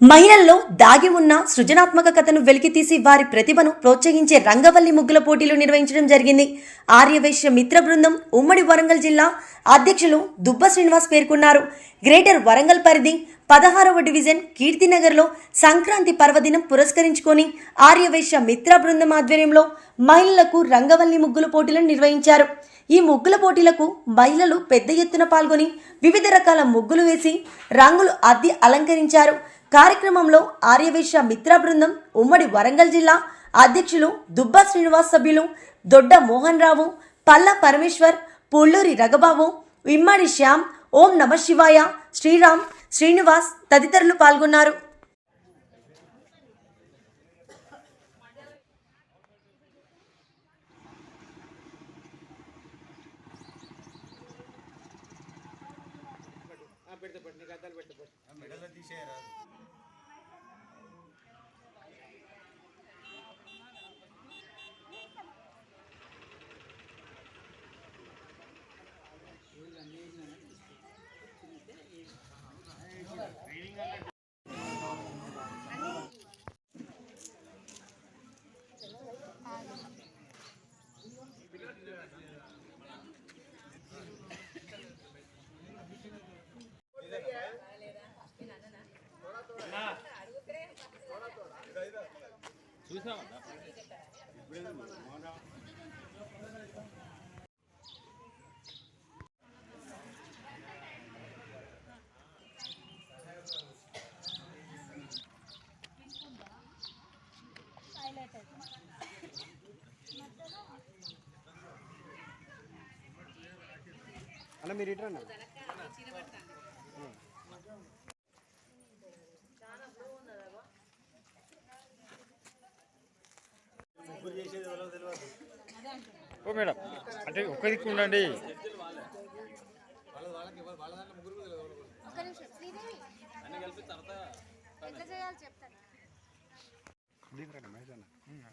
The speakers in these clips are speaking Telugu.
మహిళల్లో దాగి ఉన్న సృజనాత్మక కథను వెలికితీసి వారి ప్రతిభను ప్రోత్సహించే రంగవల్లి ముగ్గుల పోటీలు నిర్వహించడం జరిగింది. ఆర్యవైశ్య మిత్ర బృందం ఉమ్మడి వరంగల్ జిల్లా అధ్యక్షులు దుబ్బ శ్రీనివాస్ పేర్కొన్నారు. గ్రేటర్ వరంగల్ పరిధి పదహారవ డివిజన్ కీర్తినగర్లో సంక్రాంతి పర్వదినం పురస్కరించుకొని ఆర్యవైశ్య మిత్ర బృందం ఆధ్వర్యంలో మహిళలకు రంగవల్లి ముగ్గుల పోటీలను నిర్వహించారు. ఈ ముగ్గుల పోటీలకు మహిళలు పెద్ద ఎత్తున పాల్గొని వివిధ రకాల ముగ్గులు వేసి రంగులు అద్ది అలంకరించారు. కార్యక్రమంలో ఆర్యవేశ్య మిత్ర బృందం ఉమ్మడి వరంగల్ జిల్లా అధ్యక్షులు దుబ్బా శ్రీనివాస్ సభ్యులు దొడ్డ మోహన్ రావు పల్ల పరమేశ్వర్ పుల్లూరి రఘబాబు ఇమ్మడి శ్యామ్ ఓం నమ శివాయ శ్రీరామ్ శ్రీనివాస్ తదితరులు పాల్గొన్నారు. అన్న మీరు ఇటు అన్న. ఓ మేడం. అంటే ఒక్క దిక్కు ఉండండి.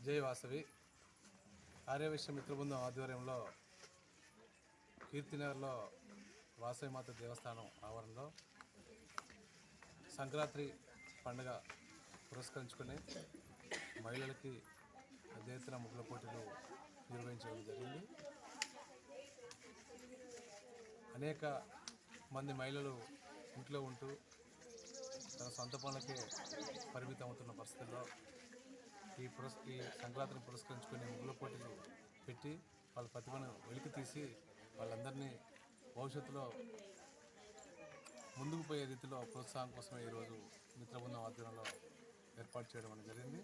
జై వాసవి. ఆర్యవిశ్వ మిత్రబృందం ఆధ్వర్యంలో కీర్తినగర్లో వాసవి మాత దేవస్థానం ఆవరణలో సంక్రాంతి పండుగ పురస్కరించుకుని మహిళలకి పెద్ద ఎత్తున ముగ్గుల పోటీలు నిర్వహించడం జరిగింది. అనేక మంది మహిళలు ఇంట్లో ఉంటూ తన సొంత పనులకే పరిమితం అవుతున్న పరిస్థితుల్లో ఈ పురస్ ఈ సంక్రాంతిని పురస్కరించుకునే ముగ్గుల పోటీలు పెట్టి వాళ్ళ ప్రతిభను వెలికి తీసి వాళ్ళందరినీ భవిష్యత్తులో ముందుకు పోయే రీతిలో ప్రోత్సాహం కోసమే ఈరోజు మిత్రబృందం ఆధ్వర్యంలో ఏర్పాటు చేయడం అనేది జరిగింది.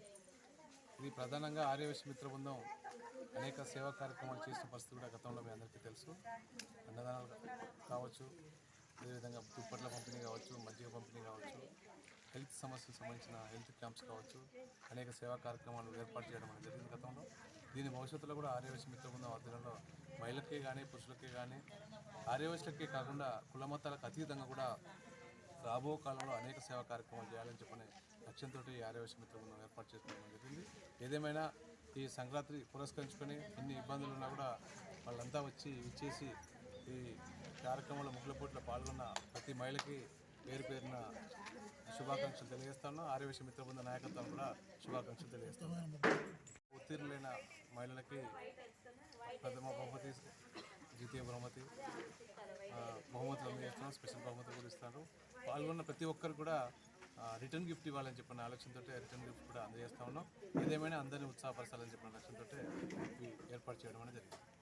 ఇది ప్రధానంగా ఆర్యవేశ మిత్రబృందం అనేక సేవా కార్యక్రమాలు చేసిన పరిస్థితి కూడా గతంలో మీ అందరికీ తెలుసు. అన్నదానాలు కావచ్చు అదేవిధంగా దుప్పట్ల పంపిణీ కావచ్చు మజ్జిగ పంపిణీ కావచ్చు హెల్త్ సమస్యలకు సంబంధించిన హెల్త్ క్యాంప్స్ కావచ్చు అనేక సేవా కార్యక్రమాలు ఏర్పాటు చేయడం అనేది జరిగింది గతంలో. దీని భవిష్యత్తులో కూడా ఆర్యవేశ మిత్ర బృందం ఆధ్వర్యంలో మహిళలకే కానీ పురుషులకే కానీ ఆర్యవేశులకే కాకుండా కుల మతాలకు అతీతంగా కూడా రాబో కాలంలో అనేక సేవా కార్యక్రమాలు చేయాలని చెప్పని లక్ష్యంతో ఈ ఆర్యవేశ మిత్రం ఏర్పాటు చేసుకోవడం జరిగింది. ఏదేమైనా ఈ సంక్రాంతి పురస్కరించుకొని ఎన్ని ఇబ్బందులు ఉన్నా కూడా వాళ్ళంతా వచ్చి ఇచ్చేసి ఈ కార్యక్రమంలో ముగ్గుల పోటీలో పాల్గొన్న ప్రతి మహిళకి పేరు పేరున శుభాకాంక్షలు తెలియజేస్తాను. ఆర్యవేశ మిత్ర బృంద నాయకత్వం కూడా శుభాకాంక్షలు తెలియజేస్తాను. ఉత్తీర్ణులైన మహిళలకి ప్రథమ బహుమతి ద్వితీయ బహుమతి బహుమతులు అందజేస్తున్నాం. స్పెషల్ బహుమతులు కూడా ఇస్తారు. పాల్గొన్న ప్రతి ఒక్కరు కూడా రిటర్న్ గిఫ్ట్ ఇవ్వాలని చెప్పిన ఆలోచనతో రిటర్న్ గిఫ్ట్ కూడా అందజేస్తా ఉన్నాం. ఏదేమైనా అందరినీ ఉత్సాహపరచాలని చెప్పిన లక్ష్యంతో ఏర్పాటు చేయడం అనేది జరిగింది.